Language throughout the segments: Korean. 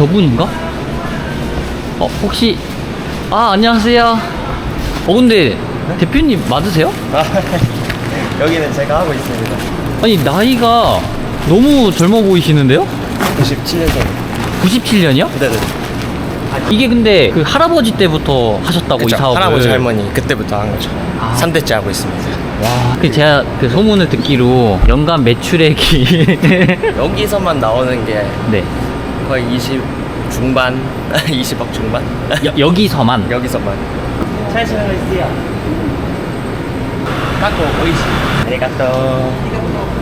저분인가? 어, 혹시, 아, 안녕하세요. 어, 근데, 대표님 맞으세요? 아, 여기는 제가 하고 있습니다. 아니, 나이가 너무 젊어 보이시는데요? 97년생. 97년이요? 네네. 이게 근데 그 할아버지 때부터 하셨다고 이 그쵸. 사업을. 할아버지 할머니 그때부터 한 거죠. 아. 3대째 하고 있습니다. 와, 그 제가 그 소문을 듣기로 연간 매출액이. 여기서만 나오는 게 네. 거의 20 중반, 20억 중반? 여, 여기서만. 여기서만. 보이시. 아리가또.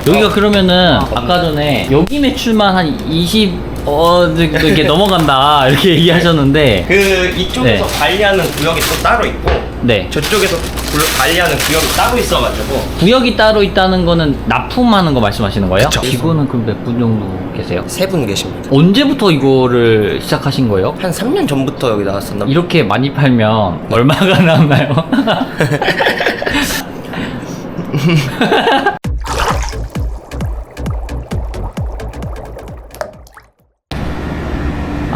여기가 그러면은 아까 전에 여기 매출만 한 20, 어, 이렇게 넘어간다. 이렇게 얘기하셨는데. 그 이쪽에서 네. 관리하는 구역이 또 따로 있고 네. 저쪽에서 구- 관리하는 구역이 따로 있어가지고 구역이 따로 있다는 거는 납품하는 거 말씀하시는 거예요? 그쵸. 직원은 그럼 몇 분 정도 계세요? 세 분 계십니다. 언제부터 이거를 시작하신 거예요? 한 3년 전부터 여기 나왔었나 봐요. 이렇게 많이 팔면 얼마가 남나요?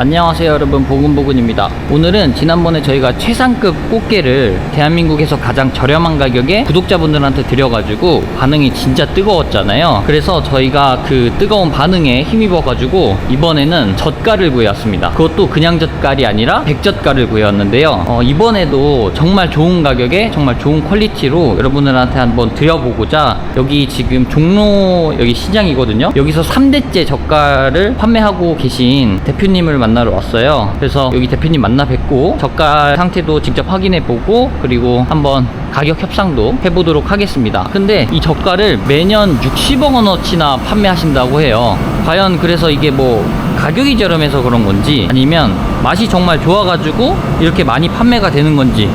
안녕하세요 여러분. 보근보근입니다. 오늘은 지난번에 저희가 최상급 꽃게를 대한민국에서 가장 저렴한 가격에 구독자분들한테 드려가지고 반응이 진짜 뜨거웠잖아요. 그래서 저희가 그 뜨거운 반응에 힘입어 가지고 이번에는 젓갈을 구해왔습니다. 그것도 그냥 젓갈이 아니라 백젓갈을 구해왔는데요. 어, 이번에도 정말 좋은 가격에 정말 좋은 퀄리티로 여러분들한테 한번 드려보고자 여기 지금 종로 여기 시장이거든요. 여기서 3대째 젓갈을 판매하고 계신 대표님을 만나 러 왔어요 그래서 여기 대표님 만나 뵙고 젓갈 상태도 직접 확인해 보고 그리고 한번 가격 협상도 해보도록 하겠습니다 근데 이 젓갈을 매년 60억 원어치나 판매하신다고 해요 과연 그래서 이게 뭐 가격이 저렴해서 그런 건지 아니면 맛이 정말 좋아가지고 이렇게 많이 판매가 되는 건지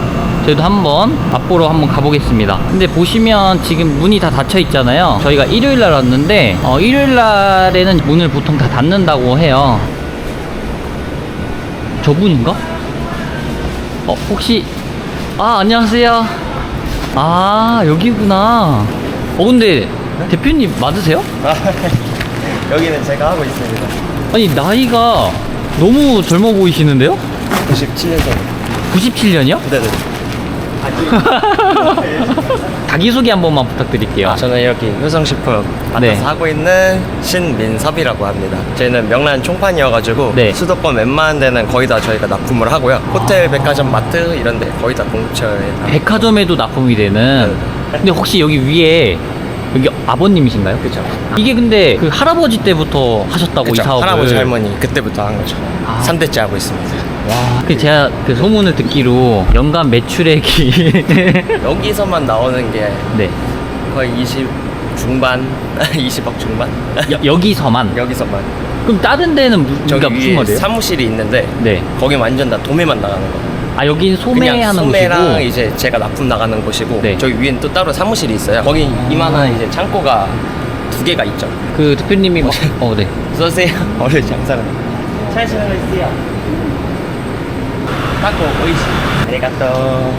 저희도 한번 맛보러 한번 가보겠습니다. 근데 보시면 지금 문이 다 닫혀 있잖아요. 저희가 일요일 날 왔는데 어, 일요일 날에는 문을 보통 다 닫는다고 해요. 저분인가? 어 혹시 아 안녕하세요. 아 여기구나. 어 근데 대표님 맞으세요? 여기는 제가 하고 있습니다. 아니 나이가 너무 젊어 보이시는데요? 97년생. 97년이요? 네네. 자기소개 한 번만 부탁드릴게요. 저는 이렇게 효성식품 맡아서 네. 하고 있는 신민섭이라고 합니다. 저희는 명란 총판이어가지고 네. 수도권 웬만한 데는 거의 다 저희가 납품을 하고요. 호텔, 백화점, 마트 이런 데 거의 다 공처에 다. 백화점에도 납품이 되는. 네. 근데 혹시 여기 위에 여기 아버님이신가요? 그죠. 이게 근데 그 할아버지 때부터 하셨다고 이 그죠. 사업을. 할아버지 할머니 그때부터 한 거죠. 아. 3대째 하고 있습니다. 와. 그 제가 그 소문을 듣기로 연간 매출액이 여기서만 나오는 게 네. 거의 20 중반, 20억 중반? 여, 여기서만. 여기서만. 그럼 다른 데는 무, 저기 그러니까 무슨 위에 말이에요? 사무실이 있는데 네. 거기 완전 다 도매만 나가는 거. 아 여기는 그냥 소매하는 소매랑 곳이고. 이제 제가 납품 나가는 곳이고 네. 저기 위엔 또 따로 사무실이 있어요. 거기 이만한 이제 창고가 두 개가 있죠. 그 대표님이 뭐, 어 네. 써세요. 원래 장사는. 잘 지내고 있어요. 닦고 보이시. 아리가또.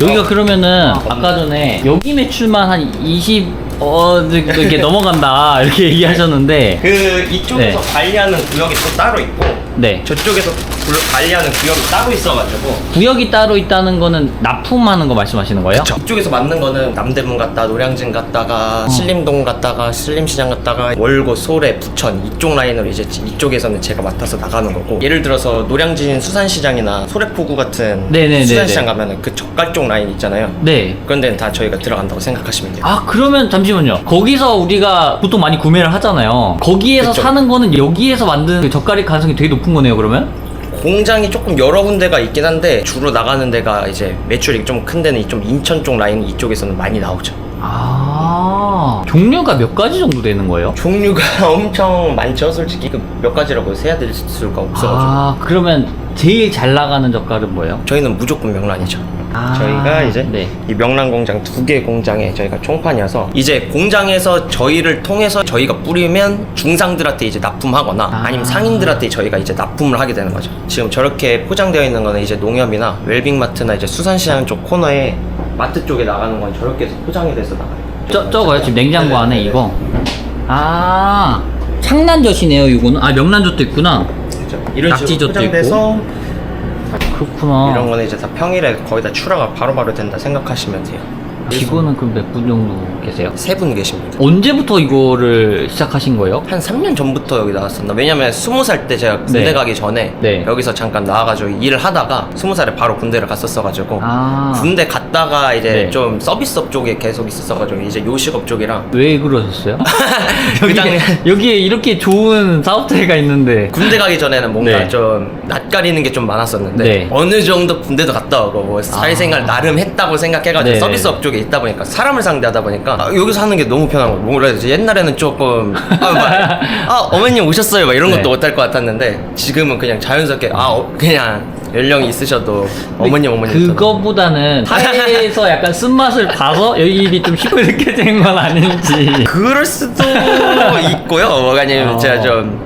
여기가 그러면은 아까 전에 여기 매출만 한 20, 어, 이렇게 넘어간다. 이렇게 얘기하셨는데. 그 이쪽에서 네. 관리하는 구역이 또 따로 있고 네. 저쪽에서 구- 관리하는 구역이 따로 있어가지고 구역이 따로 있다는 거는 납품하는 거 말씀하시는 거예요? 이쪽에서 맞는 거는 남대문 갔다 노량진 갔다가 어. 신림동 갔다가 신림시장 갔다가 월고 소래 부천 이쪽 라인으로 이제 이쪽에서는 제가 맡아서 나가는 거고 예를 들어서 노량진 수산시장이나 소래포구 같은 네네네네. 수산시장 가면은 그 젓갈 쪽 라인 있잖아요 네. 그런 데는 다 저희가 들어간다고 생각하시면 돼요 아, 그러면 잠시만요. 거기서 우리가 보통 많이 구매를 하잖아요. 거기에서 그쵸. 사는 거는 여기에서 만든 그 젓갈일 가능성이 되게 높은 거네요, 그러면? 공장이 조금 여러 군데가 있긴 한데 주로 나가는 데가 이제 매출이 좀 큰 데는 좀 인천 쪽 라인 이쪽에서는 많이 나오죠 아, 종류가 몇 가지 정도 되는 거예요? 종류가 엄청 많죠 솔직히 그몇 가지라고 세야 될 수가 없어가지고 아, 그러면 제일 잘 나가는 젓갈은 뭐예요? 저희는 무조건 명란이죠. 아, 저희가 이제 네. 이 명란 공장 두 개 공장에 저희가 총판이어서 이제 공장에서 저희를 통해서 저희가 뿌리면 중상들한테 이제 납품하거나 아. 아. 니면 상인들한테 저희가 이제 납품을 하게 되는 거죠. 지금 저렇게 포장되어 있는 거는 이제 농협이나 웰빙마트나 이제 수산시장 쪽 코너에 마트 쪽에 나가는 건 저렇게 해서 포장이 돼서 나가요. 저, 저거요? 지금 냉장고 네네, 안에 네네. 이거? 아, 창란젓이네요, 이거는. 아, 명란젓도 있구나. 그죠. 있죠. 이런 식으로 낙지젓도 포장돼서 그렇구나. 이런 거는 이제 다 평일에 거의 다 출하가 바로바로 된다 생각하시면 돼요. 직원은 그럼 몇 분 정도 계세요? 세 분 계십니다. 언제부터 이거를 시작하신 거예요? 한 3년 전부터 여기 나왔었나? 왜냐면 20살 때 제가 군대 네. 가기 전에 네. 여기서 잠깐 나와가지고 일을 하다가 20살에 바로 군대를 갔었어가지고 아. 군대 갔 다가 이제 네. 좀 서비스업 쪽에 계속 있었어가지고 이제 요식업 쪽이랑 왜 그러셨어요? 그 당시 여기에 이렇게 좋은 사업체가 있는데 군대 가기 전에는 뭔가 네. 좀 낯가리는 게 좀 많았었는데 네. 어느 정도 군대도 갔다 오고 뭐 사회생활 나름 했다고 생각해가지고 네. 서비스업 쪽에 있다 보니까 사람을 상대하다 보니까 아, 여기서 하는 게 너무 편한 거예요. 뭐라 해야 되지? 옛날에는 조금 아, 막, 아 어머님 오셨어요 막 이런 것도 네. 못할 것 같았는데 지금은 그냥 자연스럽게 아 어, 그냥 연령이 있으셔도 어머님 어머님 그거보다는 사회에서 약간 쓴맛을 봐서 여기 좀 쉽게 느껴지는 건 아닌지 그럴 수도 있고요. 뭐 아니면 어. 제가 좀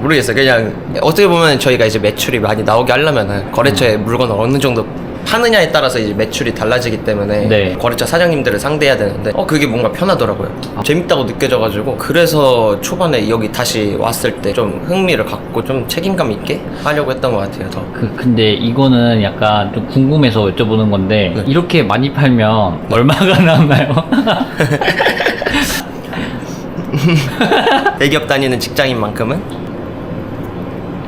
모르겠어요. 그냥 어떻게 보면 저희가 이제 매출이 많이 나오게 하려면은 거래처에 음. 물건을 어느 정도 파느냐에 따라서 이제 매출이 달라지기 때문에 네. 거래처 사장님들을 상대해야 되는데 어 그게 뭔가 편하더라고요. 아. 재밌다고 느껴져가지고 그래서 초반에 여기 다시 왔을 때 좀 흥미를 갖고 좀 책임감 있게 하려고 했던 것 같아요. 더. 그 근데 이거는 약간 좀 궁금해서 여쭤보는 건데 네. 이렇게 많이 팔면 얼마가 남나요? 대기업 다니는 직장인만큼은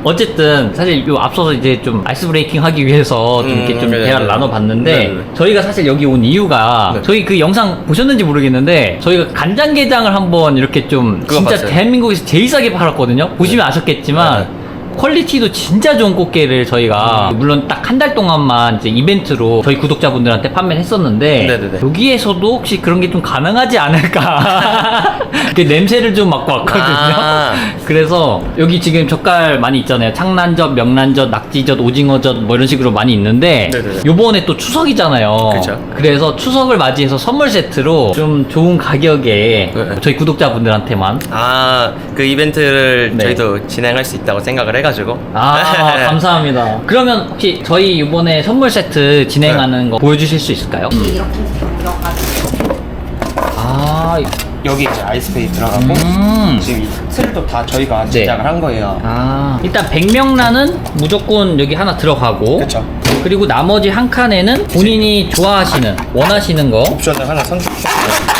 어쨌든 사실 요 앞서서 이제 좀 아이스 브레이킹 하기 위해서 좀 음, 이렇게 좀 네네네. 대화를 나눠봤는데 네네네. 저희가 사실 여기 온 이유가 네. 저희 그 영상 보셨는지 모르겠는데 저희가 간장게장을 한번 이렇게 좀 그거 진짜 봤어요. 대한민국에서 제일 싸게 팔았거든요 보시면 아셨겠지만 네. 퀄리티도 진짜 좋은 꽃게를 저희가 음. 물론 딱 한 달 동안만 이제 이벤트로 저희 구독자분들한테 판매를 했었는데 네네네. 여기에서도 혹시 그런 게 좀 가능하지 않을까 그 냄새를 좀 맡고 왔거든요 아. 그래서 여기 지금 젓갈 많이 있잖아요. 창란젓, 명란젓, 낙지젓, 오징어젓 뭐 이런 식으로 많이 있는데 네네네. 요번에 또 추석이잖아요. 그쵸. 그래서 추석을 맞이해서 선물 세트로 좀 좋은 가격에 네. 저희 구독자분들한테만 아, 그 이벤트를 네. 저희도 진행할 수 있다고 생각을 해가지고. 아 감사합니다. 그러면 혹시 저희 이번에 선물 세트 진행하는 네. 거 보여주실 수 있을까요? 이렇게 들어가지고 아, 여기 이제 아이스페이 들어가고, 음. 지금 이 틀도 다 저희가 네. 제작을 한 거예요. 아 일단 백명란은 무조건 여기 하나 들어가고 그쵸. 그리고 나머지 한 칸에는 본인이 좋아하시는 원하시는 거 옵션을 하나 선택했어요.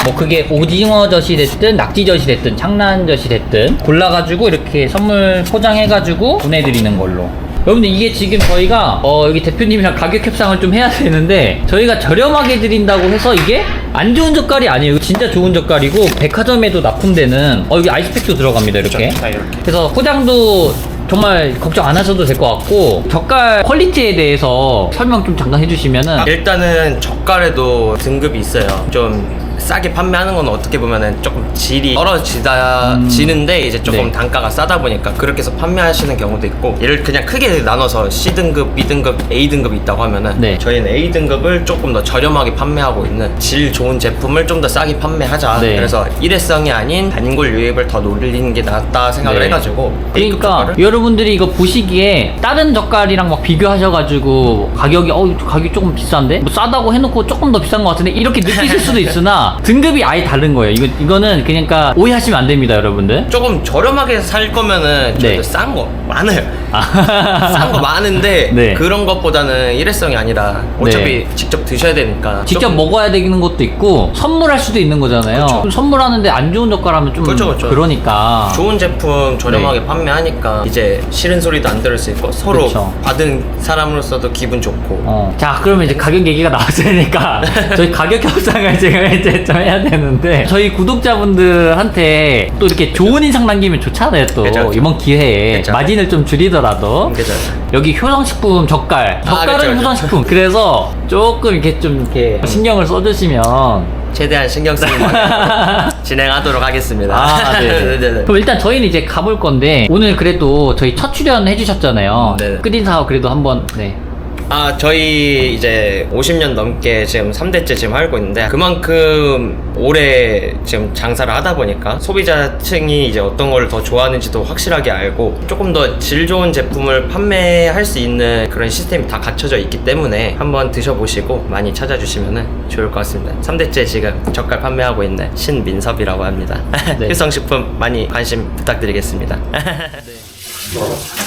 뭐 그게 오징어젓이 됐든 낙지젓이 됐든 창란젓이 됐든 골라가지고 이렇게 선물 포장해가지고 보내드리는 걸로 여러분들 이게 지금 저희가 어 여기 대표님이랑 가격 협상을 좀 해야 되는데 저희가 저렴하게 드린다고 해서 이게 안 좋은 젓갈이 아니에요 진짜 좋은 젓갈이고 백화점에도 납품되는 어 여기 아이스팩도 들어갑니다 이렇게 그쵸, 다 이렇게. 그래서 포장도 정말 걱정 안 하셔도 될 것 같고 젓갈 퀄리티에 대해서 설명 좀 잠깐 해주시면은 아, 일단은 젓갈에도 등급이 있어요. 좀 싸게 판매하는 건 어떻게 보면은 조금 질이 떨어지다 음. 지는데 이제 조금 네. 단가가 싸다 보니까 그렇게 해서 판매하시는 경우도 있고 얘를 그냥 크게 나눠서 C 등급, B 등급, A 등급이 있다고 하면은 네. 저희는 A 등급을 조금 더 저렴하게 판매하고 있는 질 좋은 제품을 좀 더 싸게 판매하자. 네. 그래서 일회성이 아닌 단골 유입을 더 노리는 게 낫다 생각을 네. 해가지고 A급 그러니까 젓갈을 여러분들이 이거 보시기에 다른 젓갈이랑 막 비교하셔가지고 가격이 어 가격이 조금 비싼데 뭐 싸다고 해놓고 조금 더 비싼 것 같은데 이렇게 느끼실 수도 있으나 등급이 아예 다른 거예요. 이거 이거는 그러니까 오해하시면 안 됩니다, 여러분들. 조금 저렴하게 살 거면은 네. 싼거 많아요. 아. 싼 거 많은데 네. 그런 것보다는 일회성이 아니라 어차피 직접 드셔야 되니까 직접 조금 먹어야 되는 것도 있고 선물할 수도 있는 거잖아요. 그럼 선물하는데 안 좋은 젓갈하면 좀 그쵸, 그쵸. 그러니까. 좋은 제품 저렴하게 네. 판매하니까 이제 싫은 소리도 안 들을 수 있고 서로 그쵸. 받은 사람으로서도 기분 좋고 어. 자, 그러면 이제 가격 얘기가 나왔으니까 저희 가격 협상을 지금 이제 좀 해야 되는데 저희 구독자분들한테 또 이렇게 좋은 인상 남기면 좋잖아요, 또 그쵸, 그쵸. 이번 기회에 그쵸. 마진을 좀 줄이더라도 그죠 여기 효성식품 젓갈, 아, 젓갈은 그쵸, 그쵸. 효성식품. 그래서 조금 이렇게 좀 이렇게 신경을 써주시면 최대한 신경 쓰는 방향으로 진행하도록 하겠습니다. 아, 네. 네 네네. 그럼 일단 저희는 이제 가볼 건데 오늘 그래도 저희 첫 출연 해주셨잖아요. 음, 네네. 끝인사 그래도 한번 네. 아, 저희 이제 50년 넘게 지금 3대째 지금 알고 있는데 그만큼 오래 지금 장사를 하다 보니까 소비자층이 이제 어떤 걸 더 좋아하는지도 확실하게 알고 조금 더 질 좋은 제품을 판매할 수 있는 그런 시스템이 다 갖춰져 있기 때문에 한번 드셔보시고 많이 찾아주시면 좋을 것 같습니다. 3대째 지금 젓갈 판매하고 있는 신민섭이라고 합니다. 네. 효성식품 많이 관심 부탁드리겠습니다.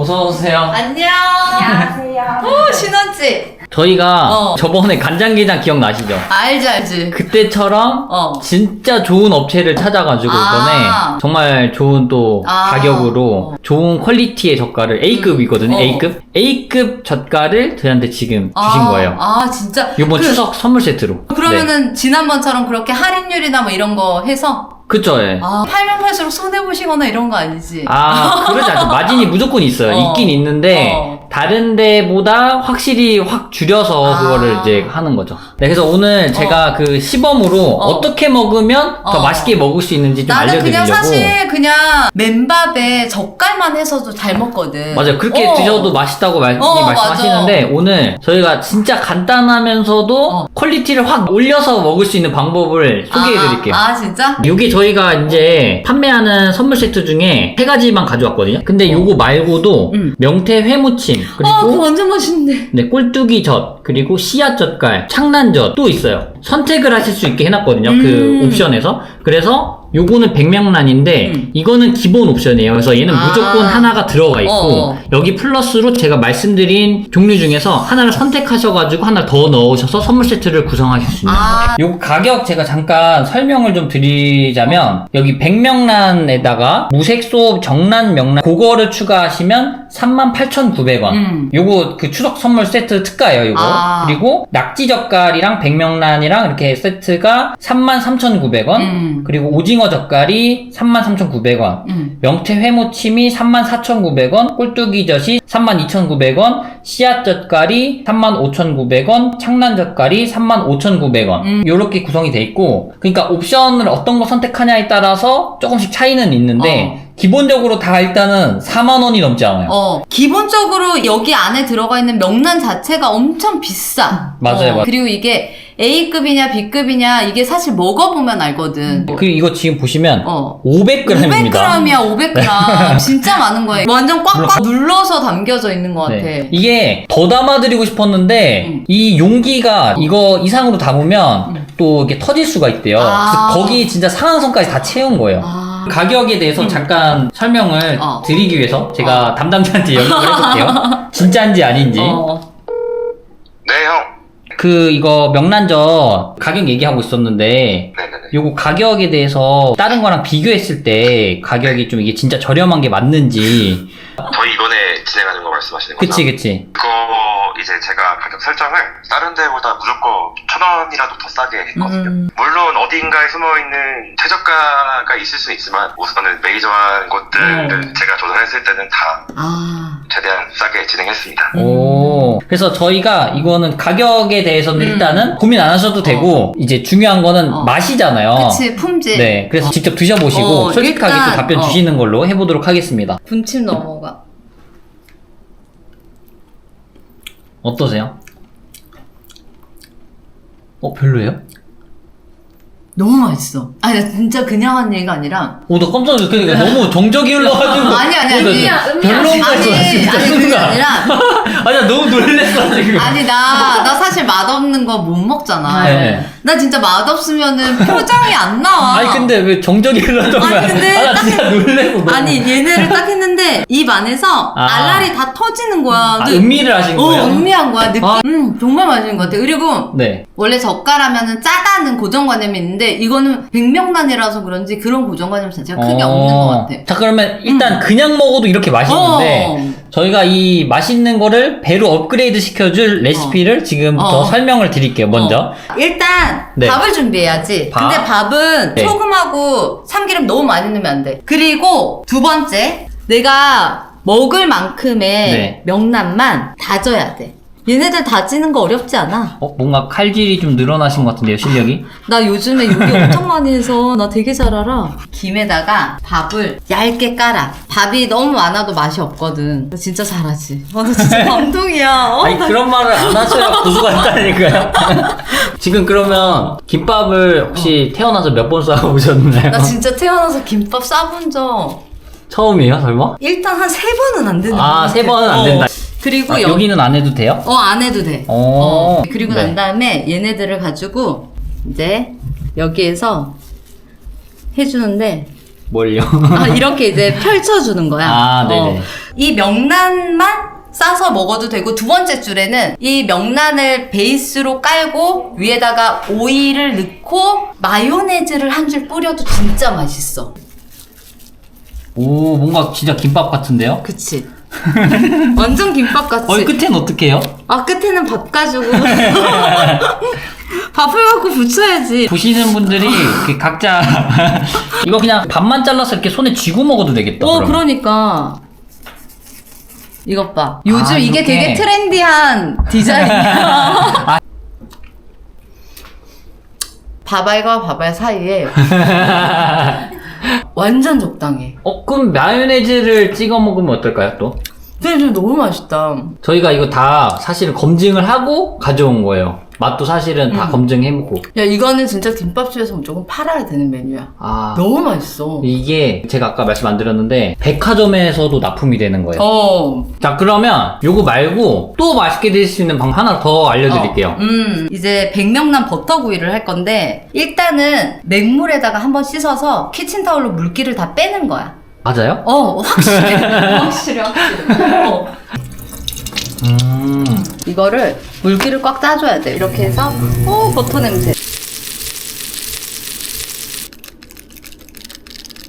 어서 오세요. 안녕. 안녕하세요. 오, 신원지. 저희가 어. 저번에 간장게장 기억나시죠? 알지, 알지. 그때처럼 어. 진짜 좋은 업체를 찾아가지고 아. 이번에 정말 좋은 또 아. 가격으로 좋은 퀄리티의 젓갈을 A급이거든요. 어. A급 A급 젓갈을 저희한테 지금 주신 아, 거예요. 아, 진짜. 이번 그- 추석 선물 세트로. 네. 그러면은 지난번처럼 그렇게 할인율이나 뭐 이런 거 해서 그쵸, 예. 아, 팔면 팔수록 손해 보시거나 이런 거 아니지? 아, 그러지 않죠. 마진이 무조건 있어요. 어. 있긴 있는데, 어. 다른 데보다 확실히 확 줄여서 아. 그거를 이제 하는 거죠. 네, 그래서 오늘 제가 그 시범으로 어. 떻게 먹으면 더 어. 맛있게 먹을 수 있는지 좀 나는 그냥 알려드리려고. 사실 그냥 맨밥에 젓갈만 해서도 잘 먹거든. 맞아요. 그렇게 어. 드셔도 맛있다고 많이 어, 말씀하시는데 오늘 저희가 진짜 간단하면서도 어. 퀄리티를 확 올려서 먹을 수 있는 방법을 소개해 드릴게요. 아, 아, 진짜? 요게 저희가 이제 판매하는 선물 세트 중에 세 가지만 가져왔거든요. 근데 요거 말고도 음. 명태 회무침 아, 그거 그리고 완전 맛있는데. 네, 꼴뚜기 젓, 그리고 씨앗 젓갈, 창난젓 또 있어요. 선택을 하실 수 있게 해놨거든요. 그 음. 옵션에서. 그래서 요거는 백명란인데 음. 이거는 기본 옵션이에요. 그래서 얘는 아. 무조건 하나가 들어가 있고 어. 여기 플러스로 제가 말씀드린 종류 중에서 하나를 선택하셔가지고 하나 더 넣으셔서 선물 세트를 구성하실 수 있는 아. 거예요. 요 가격 제가 잠깐 설명을 좀 드리자면 여기 백명란에다가 무색소 정란 명란 그거를 추가하시면 38,900원. 음. 요거 그 추석 선물 세트 특가예요, 요거. 아. 그리고 낙지 젓갈이랑 백명란이랑 이렇게 세트가 33,900원. 음. 그리고 오징어 젓갈이 33,900원. 음. 명태 회무침이 34,900원, 꼴뚜기 젓이 32,900원, 씨앗 젓갈이 35,900원, 창란 젓갈이 35,900원. 음. 요렇게 구성이 돼 있고, 그러니까 옵션을 어떤 거 선택하냐에 따라서 조금씩 차이는 있는데, 기본적으로 다 일단은 4만 원이 넘지 않아요. 어, 기본적으로 여기 안에 들어가 있는 명란 자체가 엄청 비싸. 맞아요, 어, 맞아요. 그리고 이게 A급이냐 B급이냐 이게 사실 먹어보면 알거든. 그리고 이거 지금 보시면 어. 500g입니다. 500g이야, 500g. 진짜 많은 거예요. 완전 꽉꽉 눌러서 담겨져 있는 것 같아. 네. 이게 더 담아드리고 싶었는데 음. 이 용기가 이거 이상으로 담으면 또 이게 터질 수가 있대요. 아. 그래서 거기 진짜 상한선까지 다 채운 거예요. 아. 가격에 대해서 잠깐 설명을 어. 드리기 위해서 제가 담당자한테 연락을 해볼게요. 진짜인지 아닌지. 어. 네, 형. 그 이거 명란젓 가격 얘기하고 있었는데 네네네. 요거 가격에 대해서 다른 거랑 비교했을 때 가격이 좀 이게 진짜 저렴한 게 맞는지 저희 이번에 진행하는 거 말씀하시는 거죠? 그치 그치 그거 이제 제가 가격 설정을 다른 데보다 무조건 천 원이라도 더 싸게 했거든요. 음. 물론 어딘가에 숨어있는 최저가가 있을 수 있지만 우선은 메이저한 것들을 음. 제가 조사했을 때는 다 아. 최대한 싸게 진행했습니다. 오. 그래서 저희가 이거는 가격에 대해서는 음. 일단은 고민 안 하셔도 되고 이제 중요한 거는 어. 맛이잖아요. 그치, 품질. 네. 그래서 직접 드셔보시고 어, 솔직하게 일단, 또 답변 어. 주시는 걸로 해보도록 하겠습니다. 분침 넘어가. 어떠세요? 어 별로예요? 너무 맛있어. 아니, 나 진짜 그냥 한 얘기가 아니라. 오, 나 깜짝 놀랐어. 그러니까 너무 정적이 흘러가지고. 아니, 아니, 아니. 아니, 별로인 거 아니, 같아, 진짜 아니, 그게 순간. 아니라. 아니, 나 너무 놀랬어, 지금. 아니 나 나 사실 맛없는 거 못 먹잖아. 네. 나 진짜 맛없으면은 표정이 안 나와. 아니, 근데 왜 정적이 흘러던 거야? 아니, 근데 아, 나딱 진짜 놀래고. 너무. 아니 얘네를 딱 했는데 입 안에서 아. 알알이 다 터지는 거야. 아, 느- 음미를 하신 어, 거예요? 음미한 거야. 느낌. 아. 음, 정말 맛있는 것 같아. 그리고 네. 원래 젓갈하면은 짜다는 고정관념이 있는데 이거는 백명란이라서 그런지 그런 고정관념 자체가 크게 어. 없는 것 같아. 자, 그러면 일단 그냥 먹어도 이렇게 맛있는데, 어. 저희가 이 맛있는 거를 배로 업그레이드 시켜줄 레시피를 지금부터 어. 설명을 드릴게요, 먼저. 어. 일단 네. 밥을 준비해야지. 밥? 근데 밥은 네. 소금하고 참기름 너무 많이 넣으면 안 돼. 그리고 두 번째, 내가 먹을 만큼의 네. 명란만 다져야 돼. 얘네들 다지는 거 어렵지 않아. 어, 뭔가 칼질이 좀 늘어나신 것 같은데요, 실력이? 나 요즘에 요리 엄청 많이 해서 나 되게 잘 알아. 김에다가 밥을 얇게 깔아. 밥이 너무 많아도 맛이 없거든. 나 진짜 잘하지. 와, 나 진짜 감동이야. 어, 아니 나 그런 말을 안 하셔야 고수가 있다니까요. 지금 그러면 김밥을 혹시 태어나서 몇 번 싸워보셨나요? 나 진짜 태어나서 김밥 싸본 적 처음이에요, 설마? 일단 한 세 번은 안 되는 아, 것세 같아. 번은 안 어. 된다. 그리고 아, 여, 여기는 안 해도 돼요? 어, 안 해도 돼. 오. 어. 그리고 네. 난 다음에 얘네들을 가지고 이제 여기에서 해주는데 뭘요? 아, 이렇게 이제 펼쳐주는 거야. 아, 네네. 어. 이 명란만 싸서 먹어도 되고 두 번째 줄에는 이 명란을 베이스로 깔고 위에다가 오이를 넣고 마요네즈를 한 줄 뿌려도 진짜 맛있어. 오 뭔가 진짜 김밥 같은데요? 그치? 완전 김밥 같지? 어 끝엔 어떻게 해요? 아 끝에는 밥 가지고 밥을 갖고 붙여야지. 보시는 분들이 이렇게 각자 이거 그냥 밥만 잘라서 이렇게 손에 쥐고 먹어도 되겠다. 어 그러면. 그러니까 이것 봐. 요즘 아, 이게 이렇게. 되게 트렌디한 디자인이야. 바발과 바발 사이에 완전 적당해. 어 그럼 마요네즈를 찍어 먹으면 어떨까요 또? 근데 너무 맛있다. 저희가 이거 다 사실 검증을 하고 가져온 거예요. 맛도 사실은 다 음. 검증해보고. 야 이거는 진짜 김밥집에서 무조건 팔아야 되는 메뉴야. 아 너무 맛있어. 이게 제가 아까 말씀 안 드렸는데 백화점에서도 납품이 되는 거예요. 어. 자 그러면 요거 말고 또 맛있게 드실 수 있는 방법 하나 더 알려드릴게요. 어, 음, 이제 백명란 버터구이를 할 건데 일단은 맹물에다가 한번 씻어서 키친타올로 물기를 다 빼는 거야. 맞아요? 어, 확실해. 확실해, 확실해. 어. 음. 이거를 물기를 꽉 짜줘야 돼. 이렇게 해서, 어, 버터 냄새.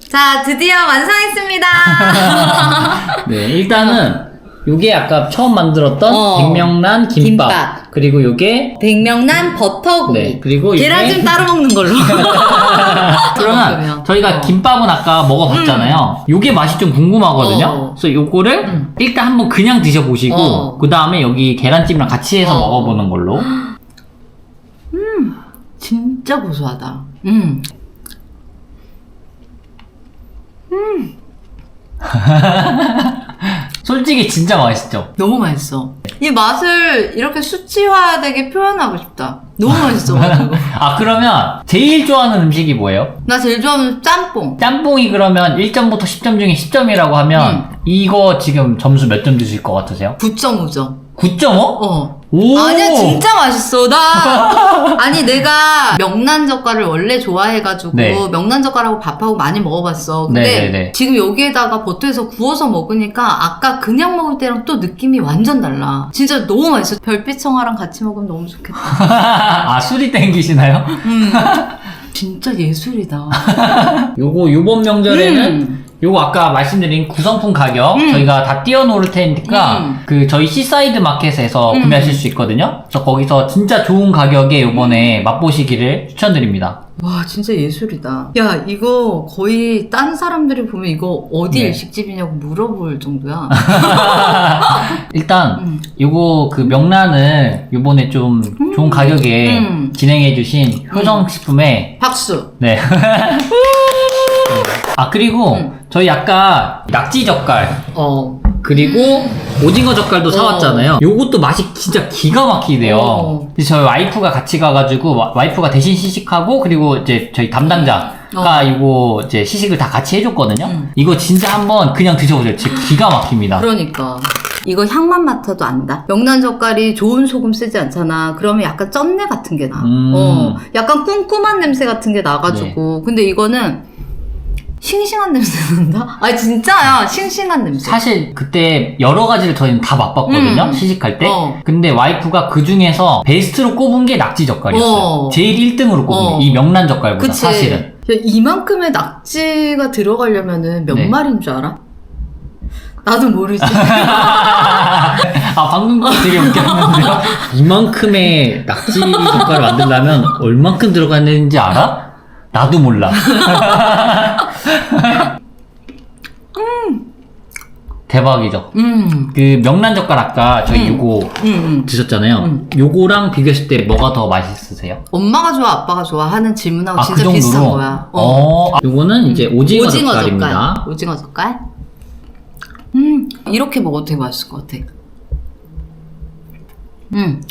자, 드디어 완성했습니다. 네 일단은 요게 아까 처음 만들었던 어. 백명란 김밥, 김밥. 그리고 요게 백명란 버터구이. 네 그리고 요게 계란찜 따로 먹는 걸로. 그러면. 저희가 어. 김밥은 아까 먹어봤잖아요. 요게 맛이 좀 궁금하거든요. 어. 그래서 요거를 음. 일단 한번 그냥 드셔보시고 어. 그 다음에 여기 계란찜이랑 같이 해서 어. 먹어보는 걸로. 진짜 고소하다. 음. 솔직히 진짜 맛있죠. 너무 맛있어. 이 맛을 이렇게 수치화되게 표현하고 싶다. 너무 맛있어 가지고. 아 그러면 제일 좋아하는 음식이 뭐예요? 나 제일 좋아하는 짬뽕. 짬뽕이 그러면 1점부터 10점 중에 10점이라고 하면 음. 이거 지금 점수 몇 점 주실 것 같으세요? 9.5점. 9.5? 어. 오! 아니야 진짜 맛있어 나 아니 내가 명란 젓갈을 원래 좋아해가지고 네. 명란 젓갈하고 밥하고 많이 먹어봤어 근데 네, 네, 네. 지금 여기에다가 버터에서 구워서 먹으니까 아까 그냥 먹을 때랑 또 느낌이 완전 달라 진짜 너무 맛있어 별빛 청아랑 같이 먹으면 너무 좋겠다 아 술이 땡기시나요? 음. 진짜 예술이다 요거 요번 명절에는 음. 요거 아까 말씀드린 구성품 가격 음. 저희가 다 띄워놓을 테니까 음. 그 저희 시사이드 마켓에서 음. 구매하실 수 있거든요. 그래서 거기서 진짜 좋은 가격에 요번에 맛보시기를 추천드립니다. 와 진짜 예술이다 야 이거 거의 딴 사람들이 보면 이거 어디 네. 일식집이냐고 물어볼 정도야 일단 음. 요거 그 명란을 요번에 좀 좋은 가격에 음. 진행해주신 효정식품에 박수 네. 아 그리고 음. 저희 아까 낙지 젓갈 어 그리고 오징어 젓갈도 사왔잖아요. 요것도 맛이 진짜 기가 막히대요. 어. 그래서 저희 와이프가 같이 가가지고 와- 와이프가 대신 시식하고 그리고 이제 저희 담당자가 어. 이거 이제 시식을 다 같이 해줬거든요. 음. 이거 진짜 한번 그냥 드셔보세요. 진짜 기가 막힙니다. 그러니까 이거 향만 맡아도 안다. 명란 젓갈이 좋은 소금 쓰지 않잖아. 그러면 약간 쩐내 같은 게 나. 음. 어, 약간 쿰쿰한 냄새 같은 게 나가지고. 근데 이거는 싱싱한 냄새 난다. 아 진짜야, 싱싱한 냄새. 사실 그때 여러 가지를 저희는 다 맛봤거든요. 음. 시식할 때. 어. 근데 와이프가 그 중에서 베스트로 꼽은 게 낙지 젓갈이었어요. 어. 제일 1등으로 꼽은 어. 게 이 명란 젓갈보다 그치. 사실은. 야, 이만큼의 낙지가 들어가려면은 몇 네. 마리인 줄 알아? 나도 모르지. 아 방금 거 되게 웃겼는데요. 이만큼의 낙지 젓갈을 만들려면 얼만큼 들어가는지 알아? 나도 몰라. 대박이죠. 음, 그 명란 젓갈 아까 저희 음. 요거 음, 음. 드셨잖아요. 음. 요거랑 비교했을 때 뭐가 더 맛있으세요? 엄마가 좋아, 아빠가 좋아 하는 질문하고 아, 진짜 그 비슷한 정도로? 거야. 어. 아, 요거는 이제 오징어, 오징어 젓갈입니다. 젓갈. 오징어 젓갈. 음, 이렇게 먹어도 되게 맛있을 것 같아. 음.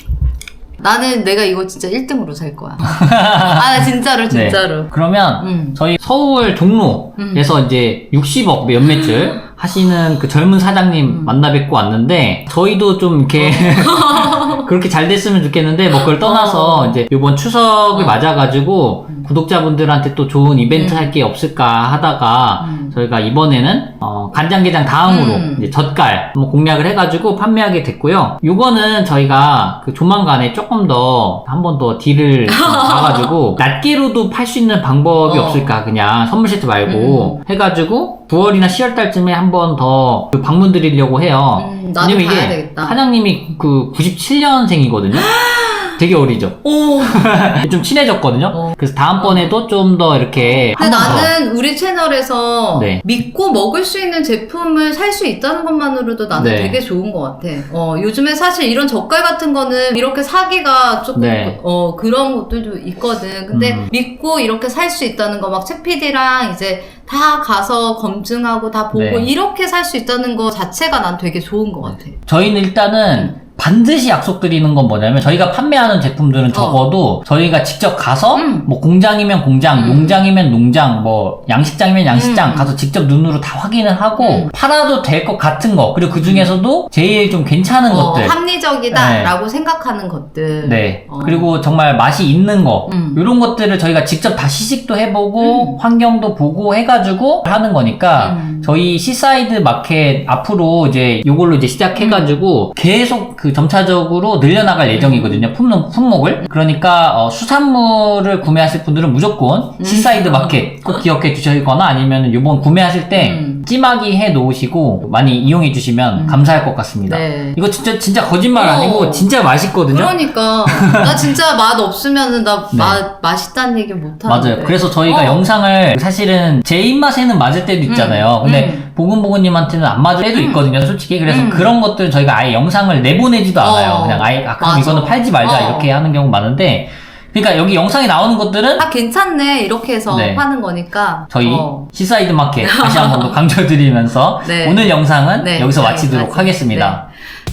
나는 내가 이거 진짜 1등으로 살 거야. 아, 나 진짜로, 진짜로. 네. 그러면 음. 저희 서울 종로에서 이제 60억 연매출 하시는 그 젊은 사장님 음. 만나 뵙고 왔는데 저희도 좀 이렇게 그렇게 잘 됐으면 좋겠는데 뭐 그걸 떠나서 어. 이제 이번 추석을 어. 맞아가지고 구독자분들한테 또 좋은 이벤트 음. 할게 없을까 하다가 음. 저희가 이번에는 어, 간장게장 다음으로 음. 이제 젓갈 뭐 공략을 해가지고 판매하게 됐고요. 요거는 저희가 그 조만간에 조금 더 한 번 더 딜을 봐가지고 낱개로도 팔 수 있는 방법이 어. 없을까 그냥 선물 세트 말고 음. 해가지고 9월이나 10월 달쯤에 한 번 더 방문 드리려고 해요. 음, 나도 왜냐면 가야 이게 되겠다. 사장님이 그 97년생이거든요. 되게 어리죠. 오. 좀 친해졌거든요. 어. 그래서 다음번에도 좀 더 이렇게 근데 한번 더. 나는 우리 채널에서 네. 믿고 먹을 수 있는 제품을 살 수 있다는 것만으로도 나는 네. 되게 좋은 것 같아. 어, 요즘에 사실 이런 젓갈 같은 거는 이렇게 사기가 조금 네. 어, 그런 것들도 있거든. 근데 음. 믿고 이렇게 살 수 있다는 거막 채피디랑 이제 다 가서 검증하고 다 보고 네. 이렇게 살 수 있다는 거 자체가 난 되게 좋은 것 같아. 저희는 일단은 반드시 약속드리는 건 뭐냐면 저희가 판매하는 제품들은 적어도 저희가 직접 가서 어. 음. 뭐 공장이면 공장, 음. 농장이면 농장, 뭐 양식장이면 양식장 음. 가서 직접 눈으로 다 확인을 하고 음. 팔아도 될 것 같은 거 그리고 그 중에서도 제일 좀 괜찮은 어, 것들 합리적이다라고 생각하는 것들. 네. 어. 그리고 정말 맛이 있는 거. 음. 이런 것들을 저희가 직접 다 시식도 해보고, 음. 환경도 보고 해가지고 하는 거니까, 음. 저희 시사이드 마켓 앞으로 이제 요걸로 이제 시작해가지고, 계속 그 점차적으로 늘려나갈 음. 예정이거든요. 품목, 품목을. 그러니까, 어, 수산물을 구매하실 분들은 무조건 음. 시사이드 마켓 꼭 기억해 주시거나 아니면 요번 구매하실 때, 음. 찜하기 해 놓으시고, 많이 이용해 주시면 음. 감사할 것 같습니다. 네. 이거 진짜, 진짜 거짓말 어. 아니고, 진짜 맛있거든요. 그러니까 나 진짜 맛 없으면은 나 네. 맛 맛있다는 얘기 못 하는데. 맞아요. 그래서 저희가 어. 영상을 사실은 제 입맛에는 맞을 때도 있잖아요. 음, 근데 음. 보금보금님한테는 안 맞을 때도 있거든요, 솔직히. 그래서 음. 그런 것들은 저희가 아예 영상을 내보내지도 않아요. 어. 그냥 아예, 아, 그럼 맞아. 이거는 팔지 말자, 어. 이렇게 하는 경우 많은데. 그러니까 여기 영상에 나오는 것들은 아 괜찮네 이렇게 해서 네. 하는 거니까. 저희 어. 시사이드 마켓 다시 한 번 더 강조드리면서 네. 오늘 영상은 네, 여기서 여기까지. 마치도록 하겠습니다.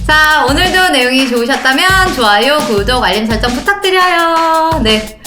자 오늘도 내용이 좋으셨다면 좋아요, 구독, 알림 설정 부탁드려요. 네